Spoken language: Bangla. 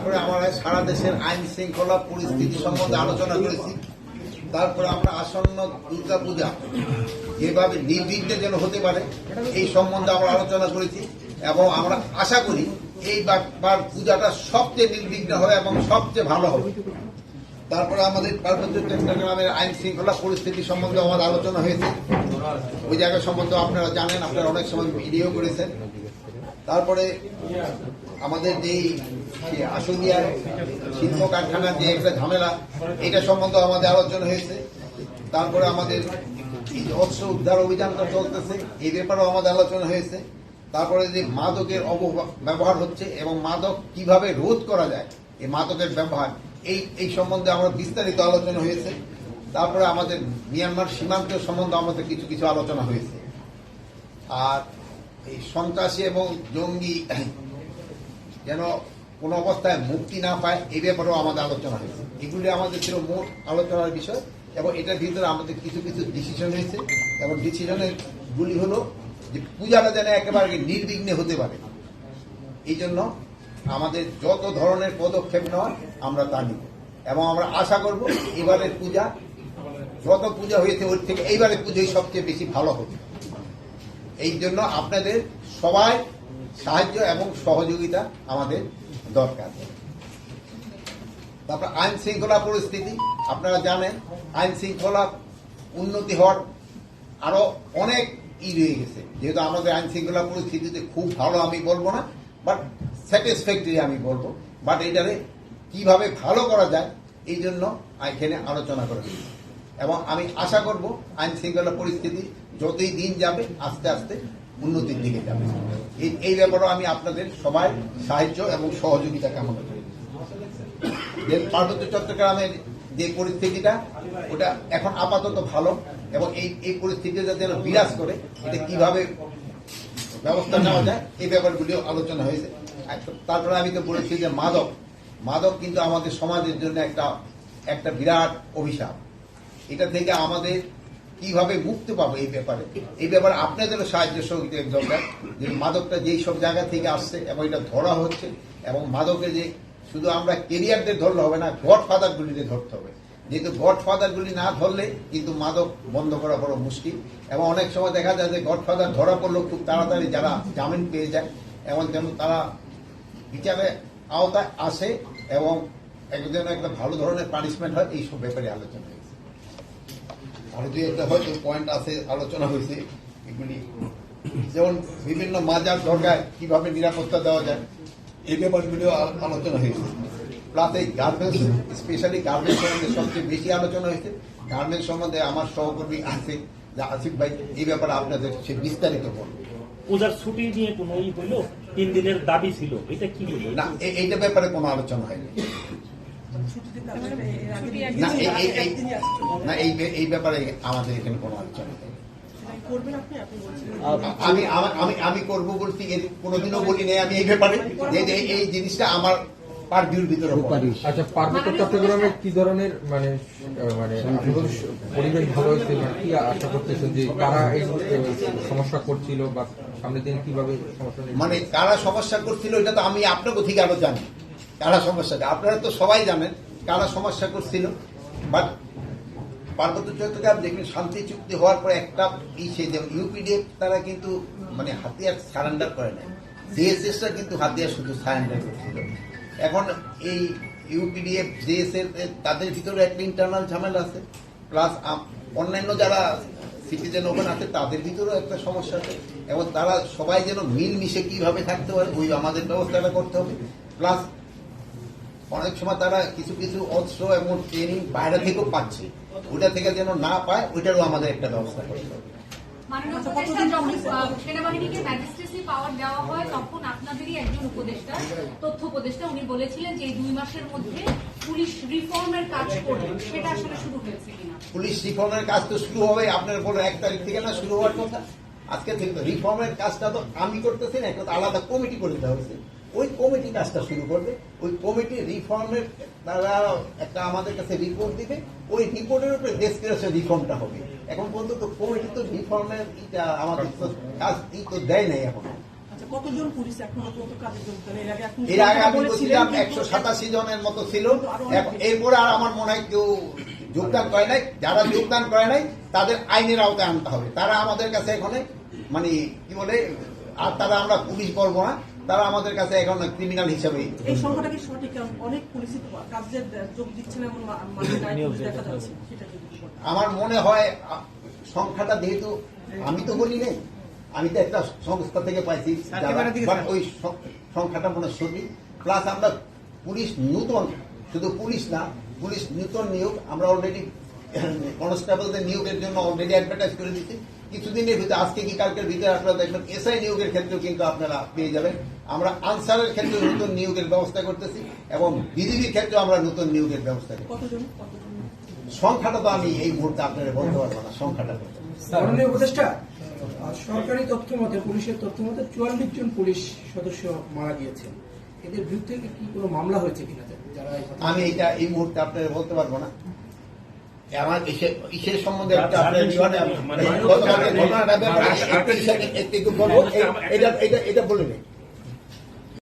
তারপরে আমরা সারা দেশের আইন শৃঙ্খলা পরিস্থিতি সম্বন্ধে আলোচনা করেছি। তারপরে আমরা আসন্ন দুর্গা পূজা যেভাবে নির্বিঘ্নে যেন হতে পারে, এই সম্বন্ধে আমরা আলোচনা করেছি এবং আমরা আশা করি এই বার পূজাটা সবচেয়ে নির্বিঘ্ন হবে এবং সবচেয়ে ভালো হবে। তারপরে আমাদের পার্বত্য চট্টগ্রামের আইন শৃঙ্খলা পরিস্থিতি সম্বন্ধে আমাদের আলোচনা হয়েছে। ওই জায়গা সম্বন্ধে আপনারা জানেন, আপনারা অনেক সময় ভিডিও করেছেন। তারপরে আমাদের যেই আসুনিয়ার শিল্প কারখানার যে একটা ঝামেলা, এটা সম্বন্ধে আমাদের আলোচনা হয়েছে। তারপরে আমাদের অস্ত্র উদ্ধার অভিযানটা চলতেছে এই ব্যাপারেও আমাদের আলোচনা হয়েছে। তারপরে যে মাদকের অপব্যবহার হচ্ছে এবং মাদক কীভাবে রোধ করা যায়, এই মাদকের ব্যবহার, এই এই সম্বন্ধে আমরা বিস্তারিত আলোচনা হয়েছে। তারপরে আমাদের মিয়ানমার সীমান্ত সম্বন্ধে আমাদের কিছু কিছু আলোচনা হয়েছে। আর এই সন্ত্রাসী এবং জঙ্গি, যেন কোনো অবস্থায় মুক্তি না পায় এই ব্যাপারেও আমাদের আলোচনা হয়েছে। এগুলি আমাদের ছিল মোট আলোচনার বিষয় এবং এটার ভিতরে আমাদের কিছু কিছু ডিসিশন হয়েছে এবং ডিসিশনের গুলি হলো যে পূজাটা যেন একেবারে নির্বিঘ্নে হতে পারে। এই জন্য আমাদের যত ধরনের পদক্ষেপ নেওয়ার আমরা তা নিব। এবং আমরা আশা করব এবারের পূজা, যত পূজা হয়েছে ওর থেকে এইবারের পুজোই সবচেয়ে বেশি ভালো হবে। এই জন্য আপনাদের সবাই সাহায্য এবং সহযোগিতা আমাদের দরকার। তারপর আইন শৃঙ্খলা পরিস্থিতি, আপনারা জানেন, আইন শৃঙ্খলা উন্নতি হওয়ার আরও অনেক ই রয়ে গেছে। যেহেতু আমাদের আইন শৃঙ্খলা পরিস্থিতিতে খুব ভালো আমি বলব না বাট স্যাটিসফ্যাক্টরি আমি বলব। বাট এটারে কীভাবে ভালো করা যায়, এই জন্য এখানে আলোচনা করা হয়েছে এবং আমি আশা করব আইন শৃঙ্খলা পরিস্থিতি যতই দিন যাবে, আস্তে আস্তে উন্নতির দিকে যাবে এই ব্যাপারেও আমি আপনাদের সবাই সাহায্য এবং সহযোগিতা কামনা করি। পার্বত্য চট্টগ্রামের যে পরিস্থিতিটা, ওটা এখন আপাতত ভালো এবং এই এই পরিস্থিতিটা যেন বিরাজ করে, এটা কীভাবে ব্যবস্থা নেওয়া যায়, এই ব্যাপারগুলিও আলোচনা হয়েছে। তারপরে আমি তো বলেছি যে মাদক। মাদক কিন্তু আমাদের সমাজের জন্য একটা একটা বিরাট অভিশাপ। এটা থেকে আমাদের কীভাবে মুক্তি পাবো এই ব্যাপারে? এই ব্যাপারে আপনাদেরও সাহায্য সহযোগিতা দরকার। যে মাদকটা যেই সব জায়গা থেকে আসছে এবং এটা ধরা হচ্ছে এবং মাদকে যে শুধু আমরা কেরিয়ারদের ধরলে হবে না গড ফাদার গুলিতে ধরতে হবে। যেহেতু গড ফাদার গুলি না ধরলে কিন্তু মাদক বন্ধ করা বড় মুশকিল। এবং অনেক সময় দেখা যায় যে গড ফাদার ধরা পড়লেও খুব তাড়াতাড়ি যারা জামিন পেয়ে যায় এবং যেন তারা বিচারে আওতায় আসে এবং একজন একটা ভালো ধরনের পানিশমেন্ট হয়, এইসব ব্যাপারে আলোচনা আরও দুই একটা হয়তো পয়েন্ট আছে আলোচনা হয়েছে এগুলি। যেমন বিভিন্ন মাজার দরগায় কীভাবে নিরাপত্তা দেওয়া যায় এই ব্যাপারগুলিও আলোচনা হয়েছে। প্লাস এই গার্মেন্টস স্পেশালি গার্মেন্টস সম্বন্ধে সবচেয়ে বেশি আলোচনা হয়েছে। গার্মেন্টস সম্বন্ধে আমার সহকর্মী আছে যা আসিফ ভাই এই ব্যাপারে আপনাদের সে বিস্তারিত বলবে। পূজার ছুটি নিয়ে কোনো ই হইল? তিন দিনের দাবি ছিল এটা কি হলো না এইটা ব্যাপারে কোনো আলোচনা হয়নি। না এই- ব্যাপারে আমাদের এখানে কোনো আলোচনা নেই। আমি আমি আমি করব বলছি এর কোনোদিনও বলি নাই আমি এই ব্যাপারে। যে এই জিনিসটা আমার পারভিউর ভিতরে আচ্ছা পার্বত্য চট্টগ্রামে কি ধরনের মানে মানে পরিবেশ ভালো হয়েছে মানে কি আশা করতেছেন যে কারা এই সমস্যা করছিল বা সামনের দিন কীভাবে সমস্যা মানে কারা সমস্যা করছিল এটা তো আমি আপনাকে থেকে আরও জানি। কারা সমস্যাটা আপনারা তো সবাই জানেন কারা সমস্যা করছিল বাট পার্বত্য চট্টগ্রাম দেখবেন শান্তি চুক্তি হওয়ার পর একটা এই সেই ইউপিডিএফ তারা কিন্তু মানে হাতিয়ার সারেন্ডার করে নেয়। সিএসএসটা কিন্তু হাতিয়ার শুধু সারেন্ডার করছিল। এখন এই ইউপিডিএফ জেএসএর তাদের ভিতরে একটা ইন্টারনাল ঝামেলা আছে প্লাস অন্যান্য যারা সিটিজেন ওপেন আছে, তাদের ভিতরেও একটা সমস্যা আছে, এবং তারা সবাই যেন মিলমিশে কীভাবে থাকতে পারে, ওই আমাদের ব্যবস্থাটা করতে হবে। প্লাস অনেক সময় তারা কিছু কিছু অস্ত্র এবং ট্রেনিং বাইরে থেকেও পাচ্ছে। ওইটা থেকে যেন না পায় ওইটারও আমাদের একটা ব্যবস্থা করতে হবে মাননীয় উপদেষ্টা যখন আহ, সেনাবাহিনীকে ম্যাজিস্ট্রেসি পাওয়ার দেওয়া হয় তখন আপনাদেরই একজন উপদেষ্টা তথ্য উপদেষ্টা উনি বলেছিলেন যে দুই মাসের মধ্যে পুলিশ রিফর্মের কাজ করবেন সেটা আসলে শুরু হয়েছে কিনা? পুলিশ রিফর্মের কাজ তো শুরু হবে আপনার বলো এক তারিখ থেকে না শুরু হওয়ার কথা? আজকে থেকে রিফর্মের কাজটা তো আমি করতেছি না একটা আলাদা কমিটি করে দেওয়া হয়েছে। ওই কমিটি কাজটা শুরু করবে। ওই কমিটি রিফর্মের তারা একটা আমাদের কাছে রিপোর্ট দিবে। ওই রিপোর্টের উপরে সে রিফর্মটা হবে। এখন পর্যন্ত তো কমিটি তো রিফর্মের ইটা আমাদের তো কাজ তো দেয় নাই এখন। আচ্ছা কতজন পুলিশ এখন পর্যন্ত কাজে যোগদান এর আগে আপনি এর আগে আমি বলছিলাম একশো সাতাশি জনের মতো ছিল। এরপরে আর আমার মনে হয় কেউ যোগদান করে নাই। যারা যোগদান করে নাই তাদের আইনের আওতায় আনতে হবে। তারা আমাদের কাছে এখানে মানে কি বলে আর তারা আমরা পুলিশ বলব না। তারা আমাদের কাছে এখন ক্রিমিনাল হিসাবে এই সংখ্যাটা কি সঠিক? অনেক পুলিশই তো কাজে যোগ দিচ্ছে না এমন মানে দেখা যাচ্ছে। আমার মনে হয় সংখ্যাটা যেহেতু আমি তো বলি নাই আমি তো একটা সংস্থা থেকে পাইছি ওই সংখ্যাটা মনে সঠিক। প্লাস আমরা পুলিশ নূতন শুধু পুলিশ না পুলিশ নূতন নিয়োগ আমরা অলরেডি কনস্টেবলদের নিয়োগের জন্য অলরেডি অ্যাডভার্টাইজ করে দিচ্ছি কিছুদিনের ভিতরে আজকে কি কালকের ভিতরে আপনারা দেখবেন এসআই নিয়োগের ক্ষেত্রেও কিন্তু আপনারা পেয়ে যাবেন। আমরা আনসারের ক্ষেত্রে নতুন নিয়োগের ব্যবস্থা করতেছি এবং বিজিবির ক্ষেত্রে আমরা নতুন নিয়োগের ব্যবস্থা কতজন? সংখ্যাটা তো আমি এই মুহূর্তে আপনারা বলতে পারব না সংখ্যাটা কত। মাননীয় উপদেষ্টা সরকারি তথ্য মতে পুলিশের তথ্য মতে চুয়াল্লিশ জন পুলিশ সদস্য মারা গিয়েছেন এদের বিরুদ্ধে কি কোনো মামলা হয়েছে কিনা? যারা আমি এটা এই মুহূর্তে আপনারা বলতে পারব না। আমার ইসে- ইসের সম্বন্ধে একটা মানে- ঘটনাটা একটু একটু একটু বলব। এটা এটা এটা বলে নেই